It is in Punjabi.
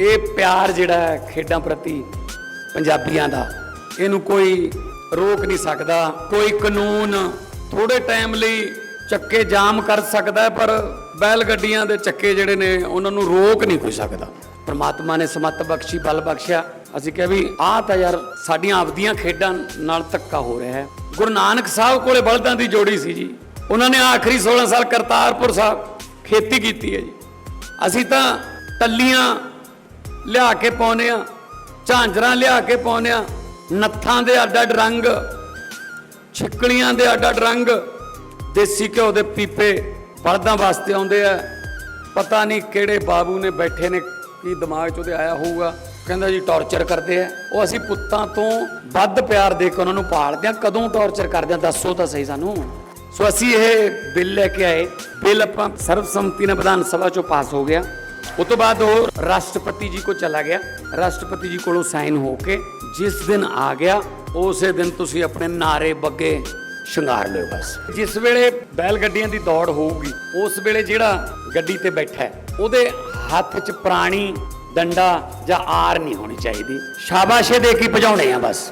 ਇਹ ਪਿਆਰ ਜਿਹੜਾ ਹੈ ਖੇਡਾਂ ਪ੍ਰਤੀ ਪੰਜਾਬੀਆਂ ਦਾ, ਇਹਨੂੰ ਕੋਈ ਰੋਕ ਨਹੀਂ ਸਕਦਾ, ਕੋਈ ਕਾਨੂੰਨ ਥੋੜੇ ਟਾਈਮ ਲਈ ਚੱਕੇ ਜਾਮ ਕਰ ਸਕਦਾ ਪਰ ਬੈਲ ਗੱਡੀਆਂ ਦੇ ਚੱਕੇ ਜਿਹੜੇ ਨੇ, ਉਹਨਾਂ ਨੂੰ ਰੋਕ ਨਹੀਂ ਕੋਈ ਸਕਦਾ। ਪਰਮਾਤਮਾ ਨੇ ਸਮੱਤ ਬਖਸ਼ੀ, ਬਲ ਬਖਸ਼ਿਆ। ਅਸੀਂ ਕਿਹਾ ਵੀ ਆਹ ਤਾਂ ਯਾਰ ਸਾਡੀਆਂ ਆਪਦੀਆਂ ਖੇਡਾਂ ਨਾਲ ਧੱਕਾ ਹੋ ਰਿਹਾ ਹੈ। ਗੁਰੂ ਨਾਨਕ ਸਾਹਿਬ ਕੋਲੇ ਬਲਦਾਂ ਦੀ ਜੋੜੀ ਸੀ ਜੀ। ਉਹਨਾਂ ਨੇ ਆਖਰੀ 16 ਸਾਲ ਕਰਤਾਰਪੁਰ ਸਾਹਿਬ ਖੇਤੀ ਕੀਤੀ ਹੈ ਜੀ। ਅਸੀਂ ਤਾਂ ਟੱਲੀਆਂ ਲਿਆ ਕੇ ਪਾਉਨੇ ਆ। ਝਾਂਜਰਾਂ ਲਿਆ ਕੇ ਪਾਉਨੇ ਆ। ਨੱਥਾਂ ਦੇ ਅੱਡ ਅੱਡ ਰੰਗ ਛਿੱਕਲੀਆਂ ਦੇ ਅੱਡ ਅੱਡ ਰੰਗ, ਦੇਸੀ ਘਿਓ ਦੇ ਪੀਪੇ ਬਲਦਾਂ ਵਾਸਤੇ ਆਉਂਦੇ ਆ। ਪਤਾ ਨਹੀਂ ਕਿਹੜੇ ਬਾਬੂ ਨੇ ਬੈਠੇ ਨੇ, ਕੀ ਦਿਮਾਗ 'ਚ ਉਹਦੇ ਆਇਆ ਹੋਊਗਾ। ਕਹਿੰਦਾ ਜੀ ਟੌਰਚਰ ਕਰਦੇ ਆ। ਉਹ ਅਸੀਂ ਪੁੱਤਾਂ ਤੋਂ ਵੱਧ ਪਿਆਰ ਦੇ ਕੇ ਉਹਨਾਂ ਨੂੰ ਪਾਲਦੇ ਆ। ਕਦੋਂ ਟੌਰਚਰ ਕਰਦੇ ਆ, ਦੱਸੋ ਤਾਂ ਸਹੀ ਸਾਨੂੰ। ਸੋ ਅਸੀਂ ਇਹ ਬਿੱਲ ਲੈ ਕੇ ਆਏ। ਬਿੱਲ ਆਪਾਂ ਸਰਬਸੰਮਤੀ ਨਾਲ ਵਿਧਾਨ ਸਭਾ 'ਚੋਂ ਪਾਸ ਹੋ ਗਿਆ। ਉਸ ਤੋਂ ਬਾਅਦ ਉਹ ਰਾਸ਼ਟਰਪਤੀ ਜੀ ਕੋ ਚਲਾ ਗਿਆ। ਰਾਸ਼ਟਰਪਤੀ ਜੀ ਕੋਲੋਂ ਸਾਈਨ ਹੋ ਕੇ ਜਿਸ ਦਿਨ ਆ ਗਿਆ, ਉਸੇ ਦਿਨ ਤੁਸੀਂ ਆਪਣੇ ਨਾਰੇ ਬੱਗੇ ਸ਼ਿੰਗਾਰ ਲਿਓ ਬਸ। ਜਿਸ ਵੇਲੇ ਬੈਲ ਗੱਡੀਆਂ ਦੀ ਦੌੜ ਹੋਊਗੀ, ਉਸ ਵੇਲੇ ਜਿਹੜਾ ਗੱਡੀ ਤੇ ਬੈਠਾ ਹੈ, ਉਹਦੇ ਹੱਥ 'ਚ ਪ੍ਰਾਣੀ ਡੰਡਾ ਜਾਂ ਆਰ ਨਹੀਂ ਹੋਣੀ ਚਾਹੀਦੀ। ਸ਼ਾਬਾਸ਼ੇ ਦੇ ਕੇ ਭਜਾਉਣੇ ਆ ਬਸ।